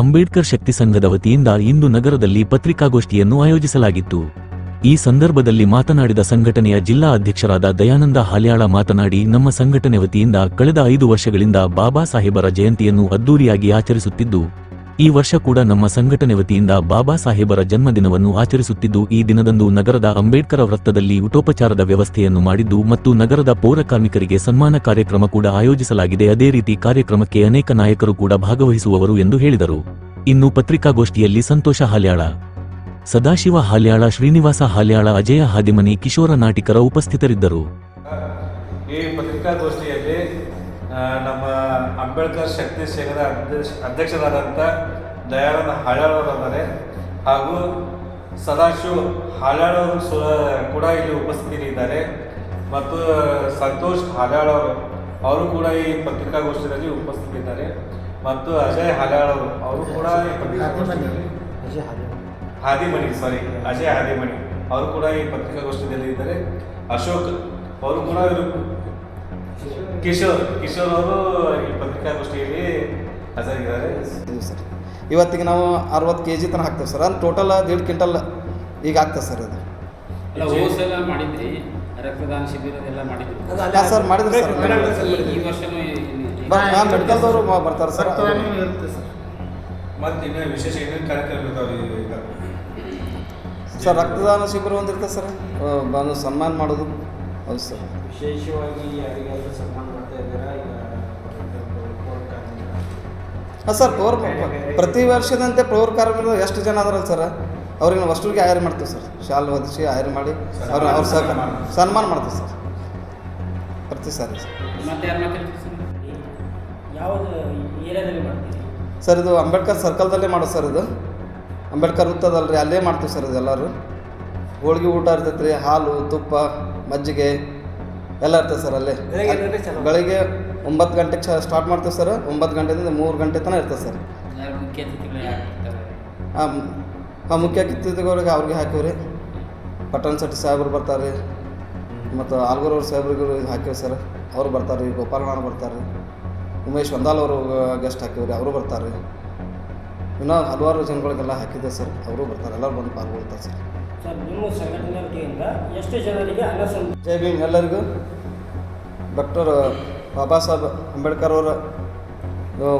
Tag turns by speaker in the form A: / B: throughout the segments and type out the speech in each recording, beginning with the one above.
A: ಅಂಬೇಡ್ಕರ್ ಶಕ್ತಿ ಸಂಘದ ವತಿಯಿಂದ ಇಂದು ನಗರದಲ್ಲಿ ಪತ್ರಿಕಾಗೋಷ್ಠಿಯನ್ನು ಆಯೋಜಿಸಲಾಗಿತ್ತು. ಈ ಸಂದರ್ಭದಲ್ಲಿ ಮಾತನಾಡಿದ ಸಂಘಟನೆಯ ಜಿಲ್ಲಾ ಅಧ್ಯಕ್ಷರಾದ ದಯಾನಂದ ಹಾಲ್ಯಾಳ ಮಾತನಾಡಿ, ನಮ್ಮ ಸಂಘಟನೆ ವತಿಯಿಂದ ಕಳೆದ ಐದು ವರ್ಷಗಳಿಂದ ಬಾಬಾ ಸಾಹೇಬರ ಜಯಂತಿಯನ್ನು ಅದ್ದೂರಿಯಾಗಿ ಆಚರಿಸುತ್ತಿದ್ದು ಈ ವರ್ಷ ಕೂಡ ನಮ್ಮ ಸಂಘಟನೆ ವತಿಯಿಂದ ಬಾಬಾ ಸಾಹೇಬರ ಜನ್ಮದಿನವನ್ನು ಆಚರಿಸುತ್ತಿದ್ದು, ಈ ದಿನದಂದು ನಗರದ ಅಂಬೇಡ್ಕರ ವೃತ್ತದಲ್ಲಿ ಊಟೋಪಚಾರದ ವ್ಯವಸ್ಥೆಯನ್ನು ಮಾಡಿದ್ದು ಮತ್ತು ನಗರದ ಪೌರ ಕಾರ್ಮಿಕರಿಗೆ ಸನ್ಮಾನ ಕಾರ್ಯಕ್ರಮ ಕೂಡ ಆಯೋಜಿಸಲಾಗಿದೆ. ಅದೇ ರೀತಿ ಕಾರ್ಯಕ್ರಮಕ್ಕೆ ಅನೇಕ ನಾಯಕರು ಕೂಡ ಭಾಗವಹಿಸುವವರು ಎಂದು ಹೇಳಿದರು. ಇನ್ನು ಪತ್ರಿಕಾಗೋಷ್ಠಿಯಲ್ಲಿ ಸಂತೋಷ ಹಾಲ್ಯಾಳ, ಸದಾಶಿವ ಹಾಲ್ಯಾಳ, ಶ್ರೀನಿವಾಸ ಹಾಲ್ಯಾಳ, ಅಜಯ ಹಾದಿಮನಿ, ಕಿಶೋರ ನಾಟಿಕರ ಉಪಸ್ಥಿತರಿದ್ದರು.
B: ನಮ್ಮ ಅಂಬೇಡ್ಕರ್ ಶಕ್ತಿ ಸಂಘದ ಅಧ್ಯಕ್ಷ ಅಧ್ಯಕ್ಷರಾದಂಥ ದಯಾನಂದ ಹಾಳ್ಯಾಳವರಿದ್ದಾರೆ ಹಾಗೂ ಸದಾಶಿವ್ ಹಾಳಾಳವರು ಸು ಕೂಡ ಇಲ್ಲಿ ಉಪಸ್ಥಿತರಿದ್ದಾರೆ ಮತ್ತು ಸಂತೋಷ್ ಹಳ್ಯಾಳವರು ಅವರು ಕೂಡ ಈ ಪತ್ರಿಕಾಗೋಷ್ಠಿಯಲ್ಲಿ ಉಪಸ್ಥಿತರಿದ್ದಾರೆ ಮತ್ತು ಅಜಯ್ ಹಳ್ಯಾಳವರು ಅವರು ಕೂಡ ಈ ಪತ್ರಿಕಾಗೋಷ್ಠಿಯಲ್ಲಿ ಹಾದಿಮಣಿ ಸಾರಿ ಅಜಯ್ ಹಾದಿಮಣಿ ಅವರು ಕೂಡ ಈ ಪತ್ರಿಕಾಗೋಷ್ಠಿಯಲ್ಲಿ ಇದ್ದಾರೆ ಅಶೋಕ್ ಅವರು ಕೂಡ ಕಿಶೋರ್ ಕಿಶೋರ್ ಅವರು ಈ ಪತ್ರಿಕಾಗೋಷ್ಠಿಯಲ್ಲಿ ಹಾಜರಿದ್ದಾರೆ.
C: ಸರ್ ಇವತ್ತಿಗೆ ನಾವು ಅರವತ್ತು ಕೆ ಜಿ ತನಕ ಹಾಕ್ತೇವೆ ಸರ್. ಅಲ್ಲಿ ಟೋಟಲ್ ದೇಡ್ ಕ್ವಿಂಟಲ್ ಈಗ ಆಗ್ತದೆ ಸರ್ ಅದು.
D: ಅಲ್ಲ ಹೋಸೆಲ್ಲ ಸಲ ಮಾಡಿದ್ರಿ? ರಕ್ತದಾನ ಶಿಬಿರದೆಲ್ಲ ಮಾಡಿದ್ರಿ?
C: ಅಲ್ಲ ಸರ್ ಮಾಡಿದ್ರೆ ಸರ್.
D: ಈ- ವರ್ಷನೂ
C: ಮೆಡಿಕಲ್ದವರು ಬರ್ತಾರೆ ಸರ್.
B: ಮತ್ತು ಇನ್ನೂ ವಿಶೇಷ ಏನೇನು ಕಾರ್ಯಕ್ರಮ ಇರ್ತಾವೆ ಈಗ.
C: ಸರ್ ರಕ್ತದಾನ ಶಿಬಿರ ಒಂದು ಇರ್ತದೆ ಸರ್. ಬಂದು ಸನ್ಮಾನ ಮಾಡೋದು. ಹೌದು ಸರ್.
E: ವಿಶೇಷವಾಗಿ ಯಾರಿಗಾದ್ರೂ
C: ಹಾಂ ಸರ್ ಪೌರ್ ಪ್ರತಿ ವರ್ಷದಂತೆ ಪೌರ ಕಾರ್ಮಿಕರು ಎಷ್ಟು ಜನ ಅದಾರಲ್ಲ ಸರ್? ಅವ್ರಿಗೆ ನಾವು ಅಷ್ಟರಿಗೆ ಆಯ್ರಿ ಮಾಡ್ತೀವಿ ಸರ್. ಶಾಲ್ ಹೊದಿಸಿ ಆಯ್ರಿ ಮಾಡಿ ಅವ್ರ ಅವ್ರ ಸಹ ಸನ್ಮಾನ ಮಾಡ್ತೀವಿ. ಸರ್. ಪ್ರತಿ ಸಾರಿ ಸರ್.
D: ಸರ್?
E: ಏರಿಯಾದಲ್ಲಿ ಮಾಡ್ತೀರಿ?
C: ಸರ್ ಇದು ಅಂಬೇಡ್ಕರ್ ಸರ್ಕಲ್ದಲ್ಲೇ ಮಾಡೋದು ಸರ್ ಇದು. ಅಂಬೇಡ್ಕರ್ ವೃತ್ತದಲ್ರಿ ಅಲ್ಲೇ ಮಾಡ್ತೀವಿ ಸರ್ ಇದು ಎಲ್ಲರೂ ಹೋಳ್ಗೆ ಊಟ ಇರ್ತೈತೆ ರೀ ಹಾಲು ತುಪ್ಪ ಮಜ್ಜಿಗೆ ಎಲ್ಲ ಇರ್ತದೆ ಸರ್ ಅಲ್ಲೇ.
E: ಬೆಳಗ್ಗೆ
C: ಒಂಬತ್ತು ಗಂಟೆಗೆ ಸ್ಟಾರ್ಟ್ ಮಾಡ್ತೇವೆ ಸರ್ ಒಂಬತ್ತು ಗಂಟೆಯಿಂದ ಮೂರು ಗಂಟೆ ತನಕ ಇರ್ತದೆ ಸರ್ ಹಾಂ ಹಾಂ ಮುಖ್ಯ ಅತಿಥಿಗಳಿಗೆ ಅವ್ರಿಗೆ ಹಾಕಿವ್ರಿ ಪಟ್ಟಣ ಸಟ್ಟಿ ಸಾಹೇಬ್ರು ಬರ್ತಾರೆ. ರೀ ಮತ್ತು ಆಲ್ಗೂರವ್ರ ಸಾಹೇಬ್ರಿಗೂ ಇದು ಹಾಕಿವಿ ಸರ್ ಅವರು ಬರ್ತಾರೆ ರೀ ಗೋಪಾಲಣ್ಣ ಬರ್ತಾರೆ. ರೀ ಉಮೇಶ್ ವಂದಾಲ್ ಅವರು ಗೆಸ್ಟ್ ಹಾಕಿವ್ರಿ ಅವರು ಬರ್ತಾರೆ. ರೀ ಇನ್ನೂ ಹಲವಾರು ಜನಗಳಿಗೆಲ್ಲ ಹಾಕಿದ್ದೆ ಸರ್ ಅವರು ಬರ್ತಾರೆ ಎಲ್ಲರೂ ಬಂದು ಪಾಲ್ಗೊಳ್ತಾರೆ ಸರ್
E: ಎಷ್ಟು ಜನರಿಗೆ
C: ಜೈ ಭೀಮ್ ಎಲ್ಲರಿಗೂ. ಡಾಕ್ಟರ್ ಬಾಬಾ ಸಾಹೇಬ್ ಅಂಬೇಡ್ಕರ್ ಅವರ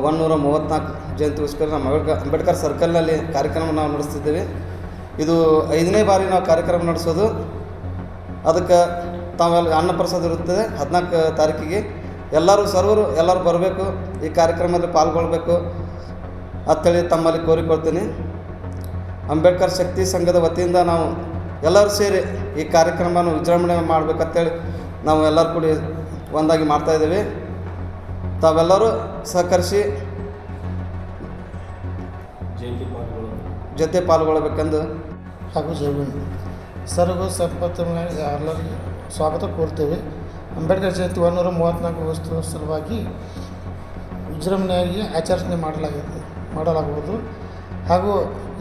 C: ಒನ್ನೂರ ಮೂವತ್ತ್ನಾಲ್ಕು ಜಯಂತಿಗೋಸ್ಕರ ನಮ್ಮ ಅಂಬೇಡ್ಕರ್ ಅಂಬೇಡ್ಕರ್ ಸರ್ಕಲ್ನಲ್ಲಿ ಕಾರ್ಯಕ್ರಮ ನಾವು ನಡೆಸ್ತಿದ್ದೇವೆ. ಇದು ಐದನೇ ಬಾರಿ ನಾವು ಕಾರ್ಯಕ್ರಮ ನಡೆಸೋದು. ಅದಕ್ಕೆ ತಾವೆಲ್ಲ ಅನ್ನಪ್ರಸಾದ ಇರುತ್ತದೆ ಹದಿನಾಲ್ಕು ತಾರೀಕಿಗೆ. ಎಲ್ಲರೂ ಸರ್ವರು ಎಲ್ಲರೂ ಬರಬೇಕು, ಈ ಕಾರ್ಯಕ್ರಮದಲ್ಲಿ ಪಾಲ್ಗೊಳ್ಬೇಕು ಅಂತೇಳಿ ತಮ್ಮಲ್ಲಿ ಕೋರಿಕೊಳ್ತೀನಿ. ಅಂಬೇಡ್ಕರ್ ಶಕ್ತಿ ಸಂಘದ ವತಿಯಿಂದ ನಾವು ಎಲ್ಲರೂ ಸೇರಿ ಈ ಕಾರ್ಯಕ್ರಮವನ್ನು ವಿಜೃಂಭಣೆ ಮಾಡಬೇಕಂತೇಳಿ ನಾವು ಎಲ್ಲರೂ ಕೂಡಿ ಒಂದಾಗಿ ಮಾಡ್ತಾಯಿದ್ದೀವಿ ತಾವೆಲ್ಲರೂ ಸಹಕರಿಸಿ ಜೊತೆ ಪಾಲ್ಗೊಳ್ಳಬೇಕೆಂದು.
F: ಹಾಗೂ ಜೈವಿನ ಸರ್ಗೂ ಸಂಪತ್ತು ಎಲ್ಲರಿಗೂ ಸ್ವಾಗತ ಕೋರ್ತೇವೆ. ಅಂಬೇಡ್ಕರ್ ಜಯಂತಿ ಒಂದೂರ ಮೂವತ್ತ್ನಾಲ್ಕು ವಸ್ತು ಸಲುವಾಗಿ ವಿಜೃಂಭಣೆಯಾಗಿ ಆಚರಣೆ ಮಾಡಲಾಗಿದೆ ಮಾಡಲಾಗುವುದು. ಹಾಗೂ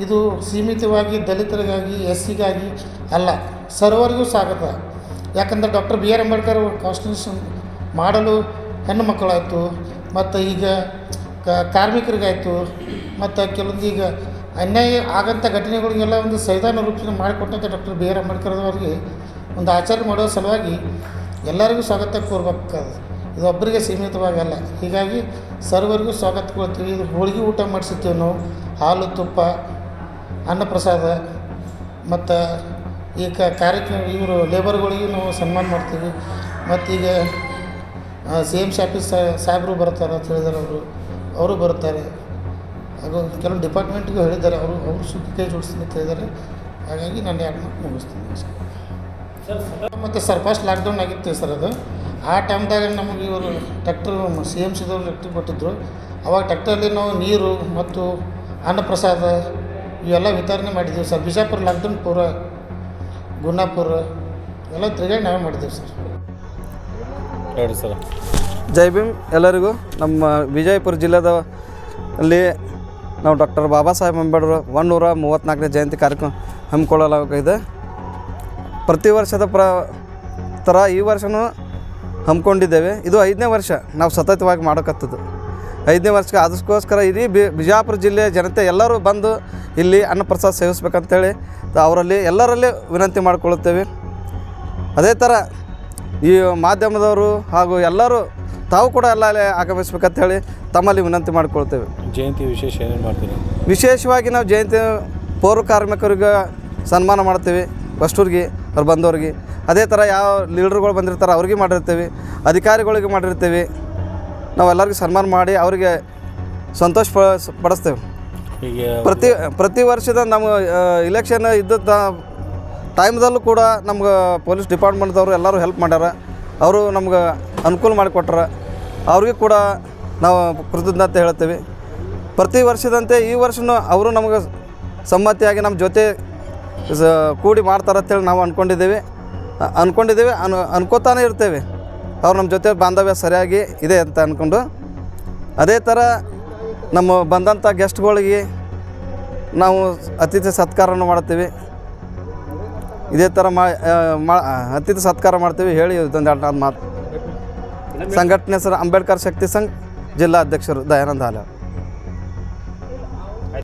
F: ಇದು ಸೀಮಿತವಾಗಿ ದಲಿತರಿಗಾಗಿ ಎಸ್ ಸಿಗಾಗಿ ಅಲ್ಲ ಸರ್ವರಿಗೂ ಸ್ವಾಗತ. ಯಾಕಂದರೆ doctor B R Ambedkar constitution ಮಾಡಲು ಹೆಣ್ಣು ಮಕ್ಕಳಾಯಿತು, ಮತ್ತು ಈಗ ಕ, ಕಾರ್ಮಿಕರಿಗಾಯಿತು, ಮತ್ತು ಕೆಲವೊಂದು ಈಗ ಅನ್ಯಾಯ ಆಗಂಥ ಘಟನೆಗಳಿಗೆಲ್ಲ ಒಂದು ಸಂವಿಧಾನ ರೂಪದಲ್ಲಿ ಮಾಡಿಕೊಟ್ಟಂಥ ಡಾಕ್ಟರ್ ಬಿ ಆರ್ ಅಂಬೇಡ್ಕರ್ ಅವರಿಗೆ ಒಂದು ಆಚರಣೆ ಮಾಡೋ ಸಲುವಾಗಿ ಎಲ್ಲರಿಗೂ ಸ್ವಾಗತ ಕೋರ್ಬೇಕಾದ ಇದು ಒಬ್ಬರಿಗೆ ಸೀಮಿತವಾಗಲ್ಲ ಹೀಗಾಗಿ ಸರ್ವರಿಗೂ ಸ್ವಾಗತ ಕೊಡ್ತೀವಿ ಇದು ಹೋಳಿಗೆ ಊಟ ಮಾಡಿಸುತ್ತೀವಿ ನಾವು. ಹಾಲು, ತುಪ್ಪ ಅನ್ನಪ್ರಸಾದ ಮತ್ತು ಈ ಕಾರ್ಯಕ್ರಮ ಇವರು ಲೇಬರ್ಗಳಿಗೆ ನಾವು ಸನ್ಮಾನ ಮಾಡ್ತೀವಿ. ಮತ್ತೀಗ ಸಿ ಎಂ ಶಾಫೀಸ್ ಸಾಹೇಬರು ಬರ್ತಾರೆ ಅಂತ ಹೇಳಿದ್ದಾರೆ ಅವರು. ಅವರು ಬರ್ತಾರೆ ಹಾಗೂ ಕೆಲವು ಡಿಪಾರ್ಟ್ಮೆಂಟ್ಗೂ ಹೇಳಿದ್ದಾರೆ. ಅವರು ಅವರು ಸುದ್ದಿ ಕೈ ಜೋಡಿಸ್ತೀನಿ ಅಂತ ಹೇಳಿದ್ದಾರೆ. ಹಾಗಾಗಿ ನಾನು ಎರಡು ಮಾತು ಮುಗಿಸ್ತೀನಿ.
E: ಸರ್
F: ಮತ್ತು ಸರ್ ಫಸ್ಟ್ ಲಾಕ್ಡೌನ್ ಆಗಿತ್ತು ಸರ್ ಅದು. ಆ ಟೈಮ್ದಾಗ ನಮಗೆ ಇವರು ಟ್ಯಾಕ್ಟರ್ ಸಿ ಎಂ ಸಿದವರು ಟ್ಯಾಕ್ಟರ್ ಕೊಟ್ಟಿದ್ದರು ಅವಾಗ ಟ್ಯಾಕ್ಟರಲ್ಲಿ ನಾವು ನೀರು ಮತ್ತು ಅನ್ನಪ್ರಸಾದ ಇವೆಲ್ಲ ವಿತರಣೆ ಮಾಡಿದ್ದೀವಿ ಸರ್. ಬಿಜಾಪುರ ಲಾಕ್ಡೌನ್ ಪೂರ ಗುಣಾಪುರ ಎಲ್ಲ ತಿರುಗಾಡಿ ನಾವೇ ಮಾಡಿದ್ದೀವಿ ಸರ್.
B: ಹೇಳಿ ಸರ್.
C: ಜೈ ಭೀಮ್ ಎಲ್ಲರಿಗೂ. ನಮ್ಮ ವಿಜಯಪುರ ಜಿಲ್ಲೆದ ಅಲ್ಲಿ ನಾವು ಡಾಕ್ಟರ್ ಬಾಬಾ ಸಾಹೇಬ್ ಅಂಬೇಡ್ಕರ್ ಒನ್ನೂರ ಮೂವತ್ತ್ನಾಲ್ಕನೇ ಜಯಂತಿ ಕಾರ್ಯಕ್ರಮ ಹಮ್ಮಿಕೊಳ್ಳಲಾಗಿದೆ. ಪ್ರತಿ ವರ್ಷದ ಪ್ರ ಥರ ಈ ವರ್ಷವೂ ಹಮ್ಮಿಕೊಂಡಿದ್ದೇವೆ. ಇದು ಐದನೇ ವರ್ಷ ನಾವು ಸತತವಾಗಿ ಮಾಡೋಕತ್ತದ್ದು. ಐದನೇ ವರ್ಷಕ್ಕೆ ಅದಕ್ಕೋಸ್ಕರ ಇಡೀ ಬಿ ಬಿಜಾಪುರ ಜಿಲ್ಲೆಯ ಜನತೆ ಎಲ್ಲರೂ ಬಂದು ಇಲ್ಲಿ ಅನ್ನಪ್ರಸಾದ ಸೇವಿಸ್ಬೇಕಂತೇಳಿ ಅವರಲ್ಲಿ ಎಲ್ಲರಲ್ಲಿ ವಿನಂತಿ ಮಾಡಿಕೊಳ್ಳುತ್ತೇವೆ. ಅದೇ ಥರ ಈ ಮಾಧ್ಯಮದವರು ಹಾಗೂ ಎಲ್ಲರೂ ತಾವು ಕೂಡ ಎಲ್ಲ ಅಲ್ಲಿ ಆಗಮಿಸ್ಬೇಕಂತ ಹೇಳಿ ತಮ್ಮಲ್ಲಿ ವಿನಂತಿ ಮಾಡಿಕೊಳ್ತೇವೆ.
B: ಜಯಂತಿ ವಿಶೇಷ ಏನೇನು ಮಾಡ್ತೀವಿ
C: ವಿಶೇಷವಾಗಿ ನಾವು ಜಯಂತಿ ಪೌರ ಕಾರ್ಮಿಕರಿಗೆ ಸನ್ಮಾನ ಮಾಡ್ತೀವಿ. ಅಷ್ಟೂರಿಗೆ ಅವ್ರು ಬಂದವ್ರಿಗೆ. ಅದೇ ಥರ ಯಾವ ಲೀಡರ್ಗಳು ಬಂದಿರ್ತಾರೆ ಅವ್ರಿಗೆ ಮಾಡಿರ್ತೀವಿ. ಅಧಿಕಾರಿಗಳಿಗೆ ಮಾಡಿರ್ತೀವಿ. ನಾವೆಲ್ಲರಿಗೂ ಸನ್ಮಾನ ಮಾಡಿ ಅವರಿಗೆ ಸಂತೋಷ ಪಡಿಸ್ತೇವೆ. ಪ್ರತಿ ಪ್ರತಿ ವರ್ಷದ ನಮ್ಮ ಇಲೆಕ್ಷನ್ ಇದ್ದ ಟೈಮ್ದಲ್ಲೂ ಕೂಡ ನಮ್ಗೆ ಪೊಲೀಸ್ ಡಿಪಾರ್ಟ್ಮೆಂಟ್ದವರು ಎಲ್ಲರೂ ಹೆಲ್ಪ್ ಮಾಡ್ಯಾರ. ಅವರು ನಮ್ಗೆ ಅನುಕೂಲ ಮಾಡಿಕೊಟ್ರ ಅವ್ರಿಗೆ ಕೂಡ ನಾವು ಕೃತಜ್ಞತೆ ಹೇಳ್ತೀವಿ. ಪ್ರತಿ ವರ್ಷದಂತೆ ಈ ವರ್ಷವೂ ಅವರು ನಮಗೆ ಸಮ್ಮತಿಯಾಗಿ ನಮ್ಮ ಜೊತೆ ಕೂಡಿ ಮಾಡ್ತಾರೆ ಅಂತೇಳಿ ನಾವು ಅಂದ್ಕೊಂಡಿದ್ದೀವಿ ಅಂದ್ಕೊಂಡಿದ್ದೇವೆ ಅಂದ್ಕೊಂಡಿದ್ದೀವಿ ಅನ್, ಅನ್ಕೋತಾನೆ ಇರ್ತೇವೆ. ಅವ್ರು ನಮ್ಮ ಜೊತೆ ಬಾಂಧವ್ಯ ಸರಿಯಾಗಿ ಇದೆ ಅಂತ ಅಂದ್ಕೊಂಡು ಅದೇ ಥರ ನಮ್ಮ ಬಂದಂಥ ಗೆಸ್ಟ್ಗಳಿಗೆ ನಾವು ಅತಿಥಿ ಸತ್ಕಾರವನ್ನು ಮಾಡ್ತೀವಿ. ಇದೇ ಥರ ಮಾ ಅತಿಥಿ ಸತ್ಕಾರ ಮಾಡ್ತೀವಿ. ಹೇಳಿ ಇದೊಂದು ಮಾತು. ಸಂಘಟನೆ ಸರ್ ಅಂಬೇಡ್ಕರ್ ಶಕ್ತಿ ಸಂಘ, ಜಿಲ್ಲಾ ಅಧ್ಯಕ್ಷರು ದಯಾನಂದ ಹಾಲ.